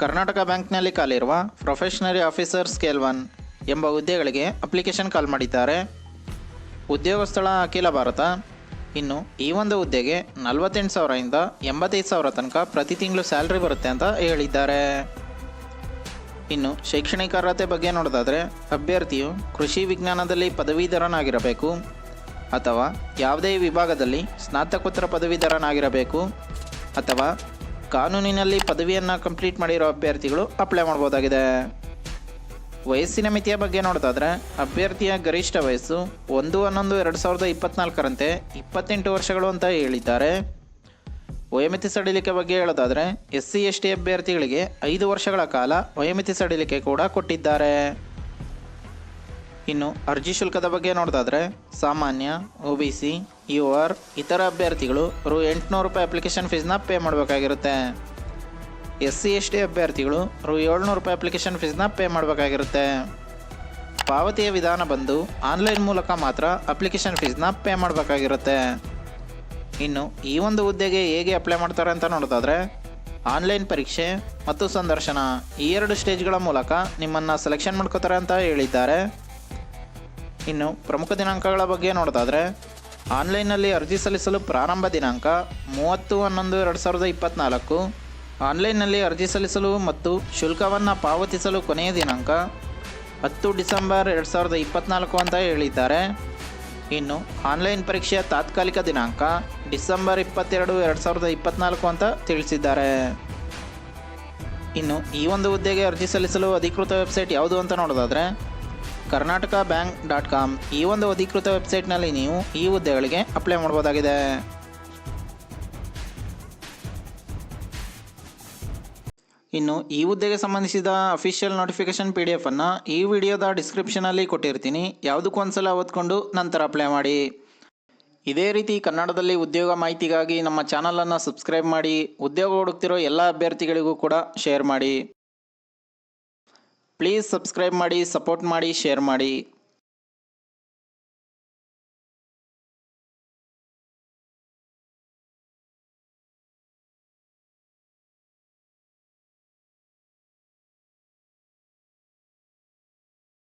ಕರ್ನಾಟಕ ಬ್ಯಾಂಕ್ನಲ್ಲಿ ಕಾಲಿರುವ probationary officer scale one ಎಂಬ ಹುದ್ದೆಗಳಿಗೆ ಅಪ್ಲಿಕೇಶನ್ ಕಾಲ್ ಮಾಡಿದ್ದಾರೆ. ಉದ್ಯೋಗ ಸ್ಥಳ ಅಖಿಲ ಭಾರತ. ಇನ್ನು ಈ ಒಂದು ಹುದ್ದೆಗೆ ನಲವತ್ತೆಂಟು ಸಾವಿರದಿಂದ ಎಂಬತ್ತೈದು ಸಾವಿರ ತನಕ ಪ್ರತಿ ತಿಂಗಳು ಸ್ಯಾಲ್ರಿ ಬರುತ್ತೆ ಅಂತ ಹೇಳಿದ್ದಾರೆ. ಇನ್ನು ಶೈಕ್ಷಣಿಕ ಅರ್ಹತೆ ಬಗ್ಗೆ ನೋಡೋದಾದರೆ ಅಭ್ಯರ್ಥಿಯು ಕೃಷಿ ವಿಜ್ಞಾನದಲ್ಲಿ ಪದವೀಧರನಾಗಿರಬೇಕು ಅಥವಾ ಯಾವುದೇ ವಿಭಾಗದಲ್ಲಿ ಸ್ನಾತಕೋತ್ತರ ಪದವೀಧರನಾಗಿರಬೇಕು ಅಥವಾ ಕಾನೂನಿನಲ್ಲಿ ಪದವಿಯನ್ನು ಕಂಪ್ಲೀಟ್ ಮಾಡಿರೋ ಅಭ್ಯರ್ಥಿಗಳು ಅಪ್ಲೈ ಮಾಡ್ಬೋದಾಗಿದೆ. ವಯಸ್ಸಿನ ಮಿತಿಯ ಬಗ್ಗೆ ನೋಡೋದಾದ್ರೆ, ಅಭ್ಯರ್ಥಿಯ ಗರಿಷ್ಠ ವಯಸ್ಸು ಒಂದು ಹನ್ನೊಂದು ಎರಡು ಸಾವಿರದ ಇಪ್ಪತ್ನಾಲ್ಕರಂತೆ ಇಪ್ಪತ್ತೆಂಟು ವರ್ಷಗಳು ಅಂತ ಹೇಳಿದ್ದಾರೆ. ವಯೋಮಿತಿ ಸಡಿಲಿಕೆ ಬಗ್ಗೆ ಹೇಳೋದಾದರೆ ಎಸ್ ಸಿ ಎಸ್ ಟಿ ಅಭ್ಯರ್ಥಿಗಳಿಗೆ ಐದು ವರ್ಷಗಳ ಕಾಲ ವಯೋಮಿತಿ ಸಡಿಲಿಕೆ ಕೂಡ ಕೊಟ್ಟಿದ್ದಾರೆ. ಇನ್ನು ಅರ್ಜಿ ಶುಲ್ಕದ ಬಗ್ಗೆ ನೋಡೋದಾದ್ರೆ ಸಾಮಾನ್ಯ O B C U R ಇತರ ಅಭ್ಯರ್ಥಿಗಳು ರು ಎಂಟುನೂರು ರೂಪಾಯಿ ಅಪ್ಲಿಕೇಶನ್ ಫೀಸ್ನ ಪೇ ಮಾಡಬೇಕಾಗಿರುತ್ತೆ. ಎಸ್ ಸಿ ಎಸ್ ಟಿ ಅಭ್ಯರ್ಥಿಗಳು ರು ಏಳ್ನೂರು ರೂಪಾಯಿ ಅಪ್ಲಿಕೇಶನ್ ಫೀಸ್ನ ಪೇ ಮಾಡಬೇಕಾಗಿರುತ್ತೆ. ಪಾವತಿಯ ವಿಧಾನ ಬಂದು ಆನ್ಲೈನ್ ಮೂಲಕ ಮಾತ್ರ ಅಪ್ಲಿಕೇಶನ್ ಫೀಸ್ನ ಪೇ ಮಾಡಬೇಕಾಗಿರುತ್ತೆ. ಇನ್ನು ಈ ಒಂದು ಹುದ್ದೆಗೆ ಹೇಗೆ ಅಪ್ಲೈ ಮಾಡ್ತಾರೆ ಅಂತ ನೋಡೋದಾದ್ರೆ ಆನ್ಲೈನ್ ಪರೀಕ್ಷೆ ಮತ್ತು ಸಂದರ್ಶನ ಈ ಎರಡು ಸ್ಟೇಜ್ಗಳ ಮೂಲಕ ನಿಮ್ಮನ್ನು ಸೆಲೆಕ್ಷನ್ ಮಾಡ್ಕೋತಾರೆ ಅಂತ ಹೇಳಿದ್ದಾರೆ. ಇನ್ನು ಪ್ರಮುಖ ದಿನಾಂಕಗಳ ಬಗ್ಗೆ ನೋಡೋದಾದರೆ ಆನ್ಲೈನ್ನಲ್ಲಿ ಅರ್ಜಿ ಸಲ್ಲಿಸಲು ಪ್ರಾರಂಭ ದಿನಾಂಕ ಮೂವತ್ತು ಹನ್ನೊಂದು ಎರಡು ಸಾವಿರದ ಇಪ್ಪತ್ತ್ನಾಲ್ಕು ಆನ್ಲೈನ್ನಲ್ಲಿ ಅರ್ಜಿ ಸಲ್ಲಿಸಲು ಮತ್ತು ಶುಲ್ಕವನ್ನು ಪಾವತಿಸಲು ಕೊನೆಯ ದಿನಾಂಕ ಹತ್ತು ಡಿಸೆಂಬರ್ ಎರಡು ಸಾವಿರದ ಇಪ್ಪತ್ತ್ನಾಲ್ಕು ಅಂತ ಹೇಳಿದ್ದಾರೆ. ಇನ್ನು ಆನ್ಲೈನ್ ಪರೀಕ್ಷೆಯ ತಾತ್ಕಾಲಿಕ ದಿನಾಂಕ ಡಿಸೆಂಬರ್ ಇಪ್ಪತ್ತೆರಡು ಎರಡು ಸಾವಿರದ ಇಪ್ಪತ್ತ್ನಾಲ್ಕು ಅಂತ ತಿಳಿಸಿದ್ದಾರೆ. ಇನ್ನು ಈ ಒಂದು ಹುದ್ದೆಗೆ ಅರ್ಜಿ ಸಲ್ಲಿಸಲು ಅಧಿಕೃತ ವೆಬ್ಸೈಟ್ ಯಾವುದು ಅಂತ ನೋಡೋದಾದರೆ ಕರ್ನಾಟಕ ಬ್ಯಾಂಕ್ ಡಾಟ್ ಕಾಮ್. ಈ ಒಂದು ಅಧಿಕೃತ ವೆಬ್ಸೈಟ್ನಲ್ಲಿ ನೀವು ಈ ಹುದ್ದೆಗಳಿಗೆ ಅಪ್ಲೈ ಮಾಡ್ಬೋದಾಗಿದೆ. ಇನ್ನು ಈ ಹುದ್ದೆಗೆ ಸಂಬಂಧಿಸಿದ official notification P D F ಅನ್ನು ಈ ವಿಡಿಯೋದ ಡಿಸ್ಕ್ರಿಪ್ಷನಲ್ಲಿ ಕೊಟ್ಟಿರ್ತೀನಿ. ಯಾವುದಕ್ಕೂ ಒಂದ್ಸಲ ಓದ್ಕೊಂಡು ನಂತರ ಅಪ್ಲೈ ಮಾಡಿ. ಇದೇ ರೀತಿ ಕನ್ನಡದಲ್ಲಿ ಉದ್ಯೋಗ ಮಾಹಿತಿಗಾಗಿ ನಮ್ಮ ಚಾನಲನ್ನು ಸಬ್ಸ್ಕ್ರೈಬ್ ಮಾಡಿ, ಉದ್ಯೋಗ ಹುಡುಕ್ತಿರೋ ಎಲ್ಲ ಅಭ್ಯರ್ಥಿಗಳಿಗೂ ಕೂಡ ಶೇರ್ ಮಾಡಿ. ಪ್ಲೀಸ್ ಸಬ್ಸ್ಕ್ರೈಬ್ ಮಾಡಿ ಸಪೋರ್ಟ್ ಮಾಡಿ ಶೇರ್ ಮಾಡಿ.